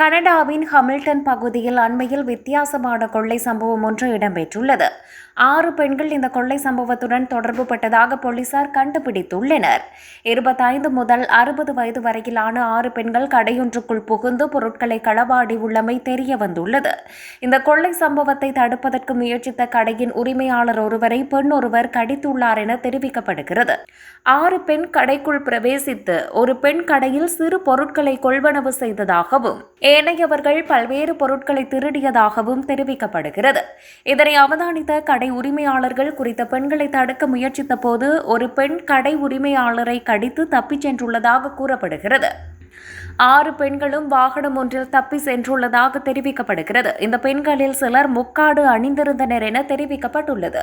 கனடாவின் ஹமில்டன் பகுதியில் அண்மையில் வித்தியாசமான கொள்ளை சம்பவம் ஒன்று இடம்பெற்றுள்ளது. ஆறு பெண்கள் இந்த கொள்ளை சம்பவத்துடன் தொடர்பு பட்டதாக போலீசார் கண்டுபிடித்துள்ளனர். இருபத்தைந்து முதல் அறுபது வயது வரையிலான ஆறு பெண்கள் கடையொன்றுக்குள் புகுந்து பொருட்களை களவாடி உள்ளமை தெரிய வந்துள்ளது இந்த கொள்ளை சம்பவத்தை தடுப்பதற்கு முயற்சித்த கடையின் உரிமையாளர் ஒருவரை பெண் ஒருவர் கடித்துள்ளார் என தெரிவிக்கப்படுகிறது. ஆறு பெண் கடைக்குள் பிரவேசித்து ஒரு பெண் கடையில் சிறு பொருட்களை கொள்வனவு செய்ததாகவும் ஏனையவர்கள் பல்வேறு பொருட்களை திருடியதாகவும் தெரிவிக்கப்படுகிறது. இதனை அவதானித்த கடை உரிமையாளர்கள் குறித்த பெண்களை தடுக்க முயற்சித்த போது ஒரு பெண் கடை உரிமையாளரை கடித்து தப்பிச் சென்றுள்ளதாக கூறப்படுகிறது. ஆறு பெண்களும் வாகனம் ஒன்றில் தப்பி சென்றுள்ளதாக தெரிவிக்கப்படுகிறது. இந்த பெண்களில் சிலர் முக்காடு அணிந்திருந்தனர் என தெரிவிக்கப்பட்டுள்ளது.